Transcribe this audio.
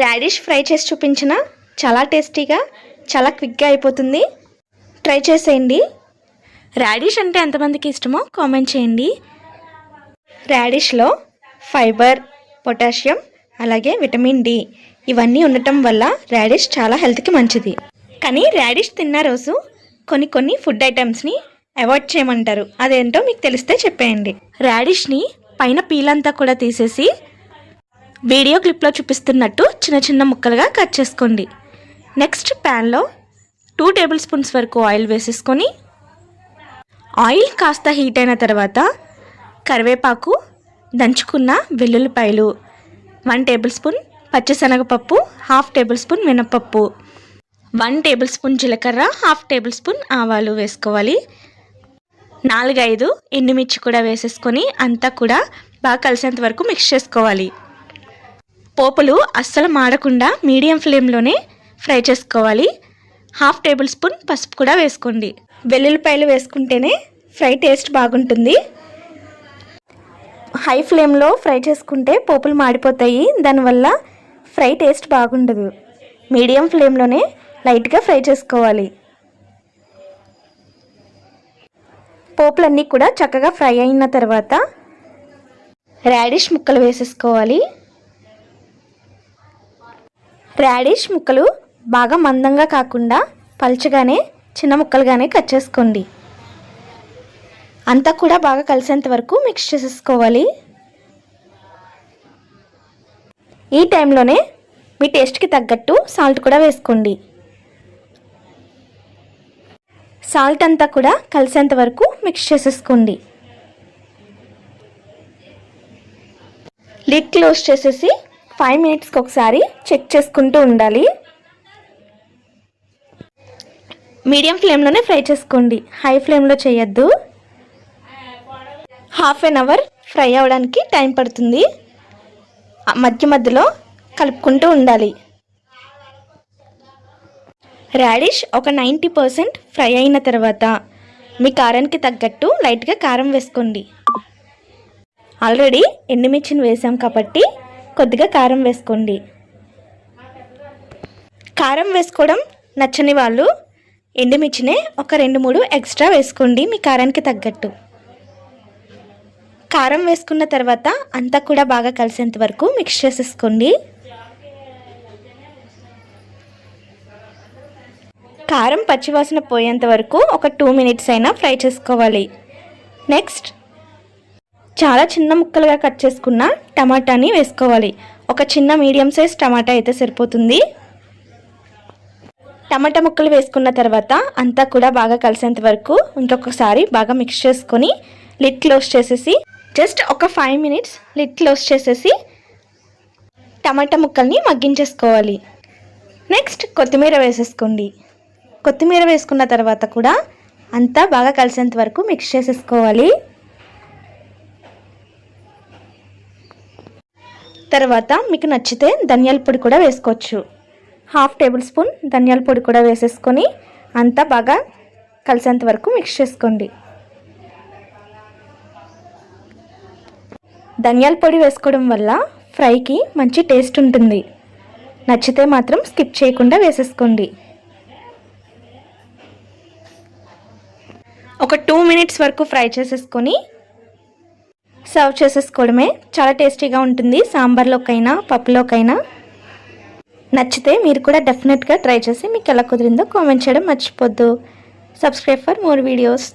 Radish fry చేసి చూపించిన చాలా టేస్టీగా చాలా క్విక్గా అయిపోతుంది. ట్రై చేసేయండి. రాడిష్ అంటే ఎంతమందికి ఇష్టమో కామెంట్ చేయండి. రాడిష్లో ఫైబర్ పొటాషియం అలాగే విటమిన్ డి ఇవన్నీ ఉండటం వల్ల రాడిష్ చాలా హెల్త్కి మంచిది. కానీ రాడిష్ తిన్న రోజు కొన్ని కొన్ని ఫుడ్ ఐటమ్స్ని అవాయిడ్ చేయమంటారు. అదేంటో మీకు తెలిస్తే చెప్పేయండి. రాడిష్ని పైన పీలంతా కూడా తీసేసి వీడియో క్లిప్లో చూపిస్తున్నట్టు చిన్న చిన్న ముక్కలుగా కట్ చేసుకోండి. నెక్స్ట్ ప్యాన్లో టూ టేబుల్ స్పూన్స్ వరకు ఆయిల్ వేసేసుకొని ఆయిల్ కాస్త హీట్ అయిన తర్వాత కరివేపాకు దంచుకున్న వెల్లుల్లిపాయలు వన్ టేబుల్ స్పూన్ పచ్చిశనగపప్పు హాఫ్ టేబుల్ స్పూన్ మినపప్పు వన్ టేబుల్ స్పూన్ జీలకర్ర హాఫ్ టేబుల్ స్పూన్ ఆవాలు వేసుకోవాలి. నాలుగైదు ఎండుమిర్చి కూడా వేసేసుకొని అంతా కూడా బాగా కలిసేంత వరకు మిక్స్ చేసుకోవాలి. పోపులు అస్సలు మాడకుండా మీడియం ఫ్లేమ్లోనే ఫ్రై చేసుకోవాలి. హాఫ్ టేబుల్ స్పూన్ పసుపు కూడా వేసుకోండి. వెల్లుల్లిపాయలు వేసుకుంటేనే ఫ్రై టేస్ట్ బాగుంటుంది. హై ఫ్లేమ్లో ఫ్రై చేసుకుంటే పోపులు మాడిపోతాయి. దానివల్ల ఫ్రై టేస్ట్ బాగుండదు. మీడియం ఫ్లేమ్లోనే లైట్గా ఫ్రై చేసుకోవాలి. పోపులన్నీ కూడా చక్కగా ఫ్రై అయిన తర్వాత రాడిష్ ముక్కలు వేసేసుకోవాలి. రాడిష్ ముక్కలు బాగా మందంగా కాకుండా పలుచగానే చిన్న ముక్కలుగానే కట్ చేసుకోండి. అంతా కూడా బాగా కలిసేంత వరకు మిక్స్ చేసేసుకోవాలి. ఈ టైంలోనే మీ టేస్ట్కి తగ్గట్టు సాల్ట్ కూడా వేసుకోండి. సాల్ట్ అంతా కూడా కలిసేంత వరకు మిక్స్ చేసేసుకోండి. లిడ్ క్లోజ్ చేసేసి ఫైవ్ మినిట్స్కి ఒకసారి చెక్ చేసుకుంటూ ఉండాలి. మీడియం ఫ్లేమ్లోనే ఫ్రై చేసుకోండి. హై ఫ్లేమ్లో చేయొద్దు. హాఫ్ అన్ అవర్ ఫ్రై అవ్వడానికి టైం పడుతుంది. మధ్య మధ్యలో కలుపుకుంటూ ఉండాలి. రాడిష్ ఒక నైంటీ పర్సెంట్ ఫ్రై అయిన తర్వాత మీ కారానికి తగ్గట్టు లైట్గా కారం వేసుకోండి. ఆల్రెడీ ఎండుమిర్చిని వేసాం కాబట్టి కొద్దిగా కారం వేసుకోండి. కారం వేసుకోవడం నచ్చని వాళ్ళు ఎండుమిర్చినే ఒక రెండు మూడు ఎక్స్ట్రా వేసుకోండి మీ కారానికి తగ్గట్టు. కారం వేసుకున్న తర్వాత అంతా కూడా బాగా కలిసేంత వరకు మిక్స్ చేసేసుకోండి. కారం పచ్చివాసన పోయేంత వరకు ఒక టూ మినిట్స్ అయినా ఫ్రై చేసుకోవాలి. నెక్స్ట్ చాలా చిన్న ముక్కలుగా కట్ చేసుకున్న టమాటాని వేసుకోవాలి. ఒక చిన్న మీడియం సైజ్ టమాటా అయితే సరిపోతుంది. టమాటా ముక్కలు వేసుకున్న తర్వాత అంతా కూడా బాగా కలిసేంత వరకు ఇంకొకసారి బాగా మిక్స్ చేసుకొని లిడ్ క్లోజ్ చేసేసి జస్ట్ ఒక ఫైవ్ మినిట్స్ లిడ్ క్లోజ్ చేసేసి టమాటా ముక్కల్ని మగ్గించేసుకోవాలి. నెక్స్ట్ కొత్తిమీర వేసేసుకోండి. కొత్తిమీర వేసుకున్న తర్వాత కూడా అంతా బాగా కలిసేంత వరకు మిక్స్ చేసేసుకోవాలి. తర్వాత మీకు నచ్చితే ధనియాల పొడి కూడా వేసుకోవచ్చు. హాఫ్ టేబుల్ స్పూన్ ధనియాల పొడి కూడా వేసేసుకొని అంతా బాగా కలిసేంత వరకు మిక్స్ చేసుకోండి. ధనియాల పొడి వేసుకోవడం వల్ల ఫ్రైకి మంచి టేస్ట్ ఉంటుంది. నచ్చితే మాత్రం స్కిప్ చేయకుండా వేసేసుకోండి. ఒక టూ మినిట్స్ వరకు ఫ్రై చేసేసుకొని సర్వ్ చేసేసుకోవడమే చాలా టేస్టీగా ఉంటుంది. సాంబార్లోకైనా పప్పులోకైనా. నచ్చితే మీరు కూడా డెఫినెట్గా ట్రై చేసి మీకు ఎలా కుదిరిందో కామెంట్ చేయడం మర్చిపోద్దు. Subscribe for more videos